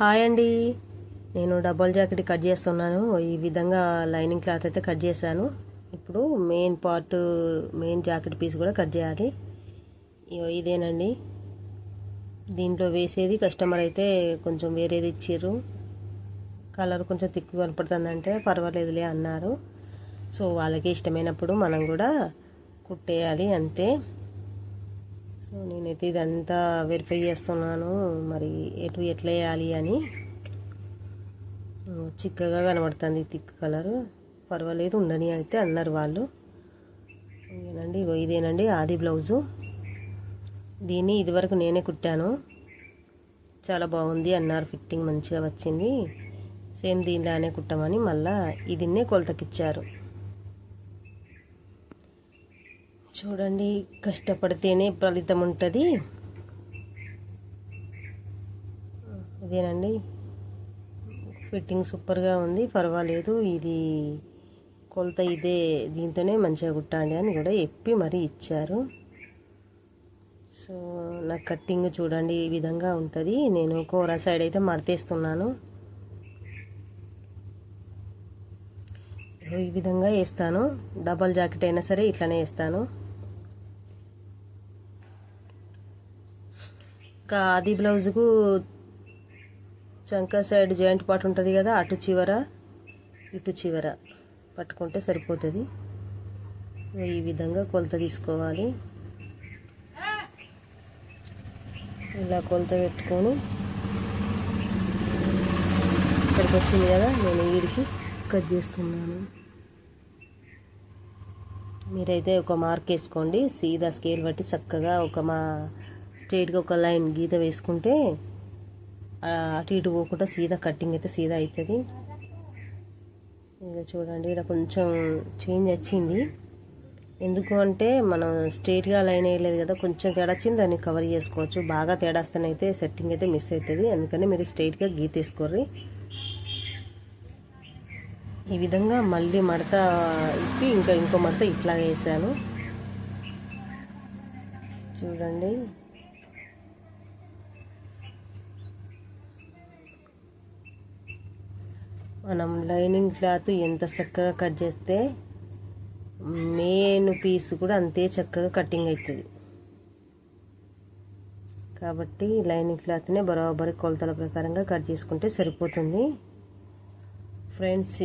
Hi అండి. నేను double jacket cut చేస్తున్నాను. ఈ విధంగా లైనింగ్ క్లాత్ అయితే కట్ చేశాను. ఇప్పుడు main part main jacket piece కూడా కట్ చేయాలి. ఇగో ఇదేనండి. దీంట్లో వేసేది కస్టమర్ అయితే కొంచెం వేరేది ఇచ్చారు కలర్ కొంచెం తిక్కు కనపడుతుందంటే పర్వాలేదులే అన్నారు. సో వాళ్ళకి ఇష్టమైనప్పుడు మనం కూడా కుట్టేయాలి అంతే. సో నేనైతే ఇదంతా వెరిఫై చేస్తున్నాను. మరి ఎటు ఎట్లా వేయాలి అని. చిక్కగా కనబడుతుంది థిక్ కలర్ పర్వాలేదు ఉండని అయితే అన్నారు వాళ్ళు. ఇదేనండి ఇగో ఇదేనండి ఆది బ్లౌజు దీన్ని ఇదివరకు నేనే కుట్టాను. చాలా బాగుంది అన్నారు ఫిట్టింగ్ మంచిగా వచ్చింది. సేమ్ దీనిలానే కుట్టమని మళ్ళీ ఇదిన్నే కొలతకిచ్చారు. చూడండి కష్టపడితేనే ఫలితం ఉంటుంది. ఇదేనండి. ఫిట్టింగ్ సూపర్గా ఉంది పర్వాలేదు. ఇది కొలత ఇదే దీంతోనే మంచిగా కుట్టండి అని కూడా చెప్పి మరీ ఇచ్చారు. సో నా కట్టింగ్ చూడండి ఈ విధంగా ఉంటుంది. నేను కూర సైడ్ అయితే మడతేస్తున్నాను. ఈ విధంగా వేస్తాను. డబల్ జాకెట్ అయినా సరే ఇట్లానే వేస్తాను. ఇంకా ఆది బ్లౌజ్కు చంక సైడ్ జాయింట్ పార్ట్ ఉంటుంది కదా అటు చివర ఇటు చివర పట్టుకుంటే సరిపోతుంది. ఈ విధంగా కొలత తీసుకోవాలి. ఇలా కొలత పెట్టుకొని ఇక్కడికి వచ్చింది కదా నేను వీడికి కట్ చేస్తున్నాను. మీరైతే ఒక మార్క్ వేసుకోండి. సీదా స్కేల్ బట్టి చక్కగా ఒక మా స్ట్రైట్గా ఒక లైన్ గీత వేసుకుంటే అటు ఇటు పోకుండా సీదా కట్టింగ్ అయితే సీదా అవుతుంది ఇక చూడండి ఇక్కడ కొంచెం చేంజ్ వచ్చింది. ఎందుకు అంటే మనం స్ట్రైట్గా లైన్ వేయలేదు కదా కొంచెం తేడా వచ్చింది దాన్ని కవర్ చేసుకోవచ్చు. బాగా తేడా వస్తేనైతే సెట్టింగ్ అయితే మిస్ అవుతుంది అందుకని మీరు స్ట్రైట్గా గీత వేసుకోర్రి. ఈ విధంగా మళ్ళీ మడత ఇప్పి ఇంకా ఇంకో మడత ఇట్లా వేసాను. చూడండి. మనం లైనింగ్ క్లాత్ ఎంత చక్కగా కట్ చేస్తే మెయిన్ పీస్ కూడా అంతే చక్కగా కటింగ్ అవుతుంది కాబట్టి లైనింగ్ క్లాత్నే బరాబరి కొలతల ప్రకారంగా కట్ చేసుకుంటే సరిపోతుంది. ఫ్రెండ్స్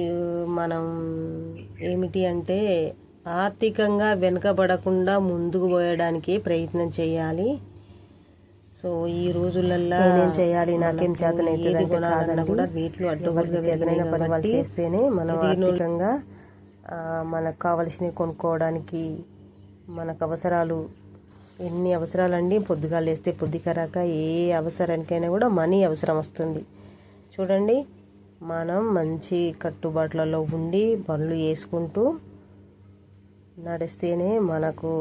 మనం ఏమిటి అంటే ఆర్థికంగా వెనుకబడకుండా ముందుకు పోయడానికి ప్రయత్నం చేయాలి. సో ఈ రోజులల్లో నేనేం చేయాలి? నాకేం చేతనైతే. కూడా రేట్లు ఎవరికి అడ్డువర్గ చేతనైన పని వాళ్ళు చేస్తేనే మనం ఆర్థికంగా మనకు కావలసినవి కొనుక్కోవడానికి మనకు అవసరాలు ఎన్ని అవసరాలండి? పొద్దుగా లేస్తే పొద్దుకరాక ఏ అవసరానికైనా కూడా మనీ అవసరం వస్తుంది. చూడండి మనం మంచి కట్టుబాట్లలో ఉండి పనులు చేసుకుంటూ నడిస్తేనే మనకు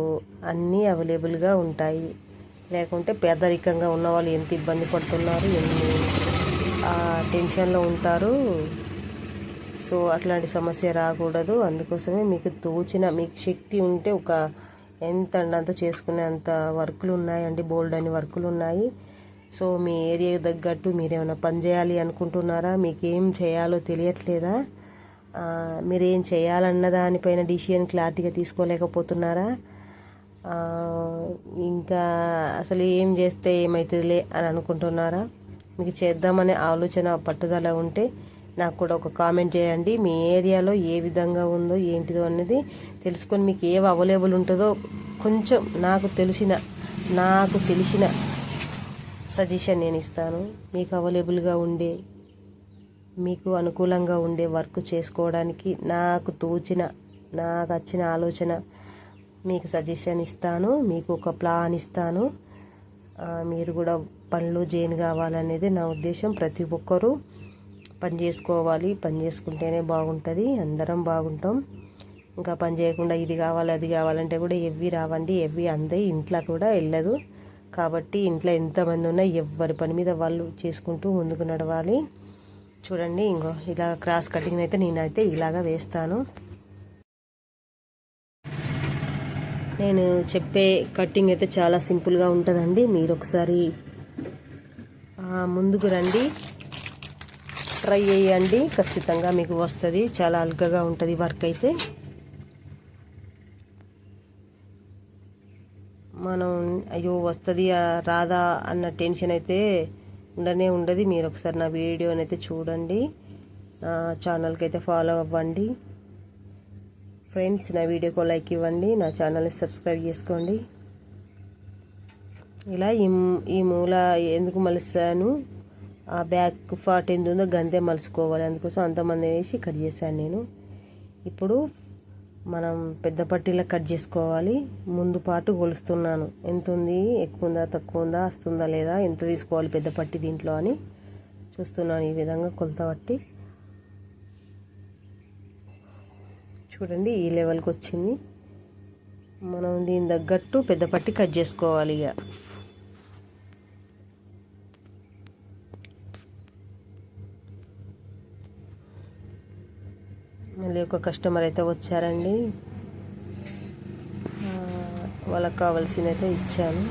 అన్నీ అవైలబుల్గా ఉంటాయి. లేకుంటే పేదరికంగా ఉన్నవాళ్ళు ఎంత ఇబ్బంది పడుతున్నారు ఎన్ని టెన్షన్లో ఉంటారు. సో అట్లాంటి సమస్య రాకూడదు. అందుకోసమే మీకు తోచిన మీకు శక్తి ఉంటే ఒక ఎంత అంత చేసుకునే అంత వర్కులు ఉన్నాయండి బోల్డ్ అని వర్కులు ఉన్నాయి. సో మీ ఏరియా తగ్గట్టు మీరేమైనా పని చేయాలి అనుకుంటున్నారా? మీకు ఏం చేయాలో తెలియట్లేదా? మీరేం చేయాలన్న దానిపైన డిసిషన్ క్లారిటీగా తీసుకోలేకపోతున్నారా? ఇంకా అసలు ఏం చేస్తే ఏమవుతుందిలే అని అనుకుంటున్నారా? మీకు చేద్దామనే ఆలోచన పట్టుదల ఉంటే నాకు కూడా ఒక కామెంట్ చేయండి. మీ ఏరియాలో ఏ విధంగా ఉందో ఏంటిదో అనేది తెలుసుకొని మీకు ఏవి అవైలబుల్ ఉంటుందో కొంచెం నాకు తెలిసిన నాకు తెలిసిన సజెషన్ నేను ఇస్తాను. మీకు అవైలబుల్గా ఉండే మీకు అనుకూలంగా ఉండే వర్క్ చేసుకోవడానికి నాకు తోచిన నాకు వచ్చిన ఆలోచన మీకు సజెషన్ ఇస్తాను మీకు ఒక ప్లాన్ ఇస్తాను. మీరు కూడా పనులు జైన్ కావాలనేది నా ఉద్దేశం. ప్రతి ఒక్కరూ పని చేసుకోవాలి. పని చేసుకుంటేనే బాగుంటుంది. అందరం బాగుంటాం. ఇంకా పని చేయకుండా ఇది కావాలి అది కావాలంటే కూడా ఎవ్వి రావండి. ఎవ్వి అందే. ఇంట్లో కూడా వెళ్ళదు. కాబట్టి ఇంట్లో ఎంతమంది ఉన్నా ఎవరి పని మీద వాళ్ళు చేసుకుంటూ ముందుకు నడవాలి. చూడండి ఇంకో ఇలా క్రాస్ కటింగ్ అయితే నేనైతే ఇలాగా వేస్తాను. నేను చెప్పే కటింగ్ అయితే చాలా సింపుల్గా ఉంటుందండి. మీరు ఒకసారి ముందుకు రండి. ట్రై చేయండి. ఖచ్చితంగా మీకు వస్తుంది. చాలా అల్కగా ఉంటుంది వర్క్ అయితే. మనం అయ్యో వస్తుంది రాదా అన్న టెన్షన్ అయితే ఉండనే ఉండదు. మీరు ఒకసారి నా వీడియోని అయితే చూడండి ఛానల్కి అయితే ఫాలో అవ్వండి. ఫ్రెండ్స్ నా వీడియోకు లైక్ ఇవ్వండి నా ఛానల్ని సబ్స్క్రైబ్ చేసుకోండి. ఇలా ఈ ఈ మూల ఎందుకు మలుస్తాను? ఆ బ్యాక్ పార్ట్ ఎంత ఉందో గంతే మలుచుకోవాలి. అందుకోసం అంతమంది వేసి కట్ చేశాను నేను. ఇప్పుడు మనం పెద్ద పట్టీలో కట్ చేసుకోవాలి. ముందు పాటు కొలుస్తున్నాను. ఎంత ఉంది? ఎక్కువ ఉందా? తక్కువ ఉందా? వస్తుందా లేదా? ఎంత తీసుకోవాలి పెద్ద పట్టి దీంట్లో అని చూస్తున్నాను ఈ విధంగా కొలత పట్టి. చూడండి ఈ లెవెల్కి వచ్చింది. మనం దీని తగ్గట్టు పెద్ద పట్టి కట్ చేసుకోవాలి ఇక. మళ్ళీ ఒక కస్టమర్ అయితే వచ్చారండి. వాళ్ళకి కావాల్సింది అయితే ఇచ్చాను.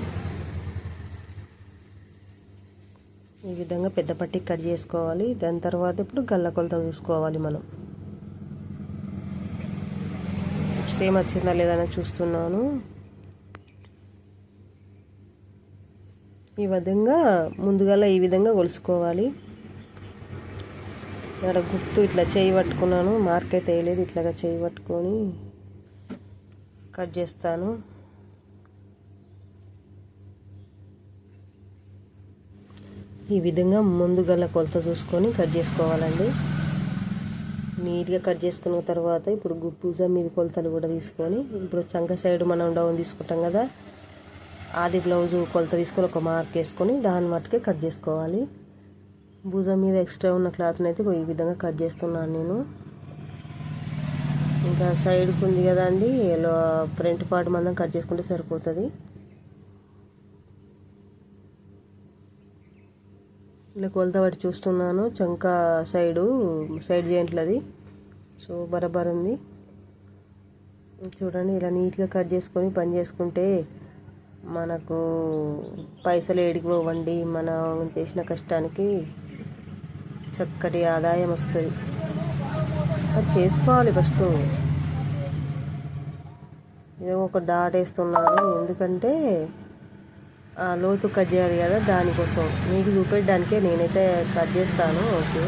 ఈ విధంగా పెద్ద పట్టి కట్ చేసుకోవాలి. దాని తర్వాత ఇప్పుడు గల్ల కొలత చూసుకోవాలి మనం. సేమ్ వచ్చిందా లేదని చూస్తున్నాను. ఈ విధంగా ముందుగా ఈ విధంగా కొలుసుకోవాలి. ఇక్కడ గుర్తు ఇట్లా చేయి పట్టుకున్నాను. మార్క్ అయితే వేయలేదు ఇట్లాగా చేయి పట్టుకొని కట్ చేస్తాను. ఈ విధంగా ముందుగల కొలత చూసుకొని కట్ చేసుకోవాలండి. నీట్గా కట్ చేసుకున్న తర్వాత ఇప్పుడు పూజ మీద కొలతలు కూడా తీసుకొని ఇప్పుడు చంక సైడ్ మనం డౌన్ తీసుకుంటాం కదా ఆది బ్లౌజు కొలత తీసుకొని ఒక మార్క్ వేసుకొని దాని మట్టుకే కట్ చేసుకోవాలి. భుజం మీద ఎక్స్ట్రా ఉన్న క్లాత్ని అయితే ఈ విధంగా కట్ చేస్తున్నాను నేను. ఇంకా సైడ్కి ఉంది కదా అండి ఫ్రంట్ పార్ట్ మందం కట్ చేసుకుంటే సరిపోతుంది. ఇలా కొలత పట్టి చూస్తున్నాను. చంక సైడు సైడ్ జాయింట్లది సో బరబర్ ఉంది. చూడండి ఇలా నీట్గా కట్ చేసుకొని పని చేసుకుంటే మనకు పైసలు ఏడికి పోవండి మనం చేసిన కష్టానికి చక్కటి ఆదాయం వస్తుంది. అది చేసుకోవాలి ఫస్ట్. ఇదో ఒక డాట్ వేస్తున్నాను. ఎందుకంటే లోతు కట్ చేయాలి కదా దానికోసం. మీకు చూపెట్టడానికే నేనైతే కట్ చేస్తాను ఓకే.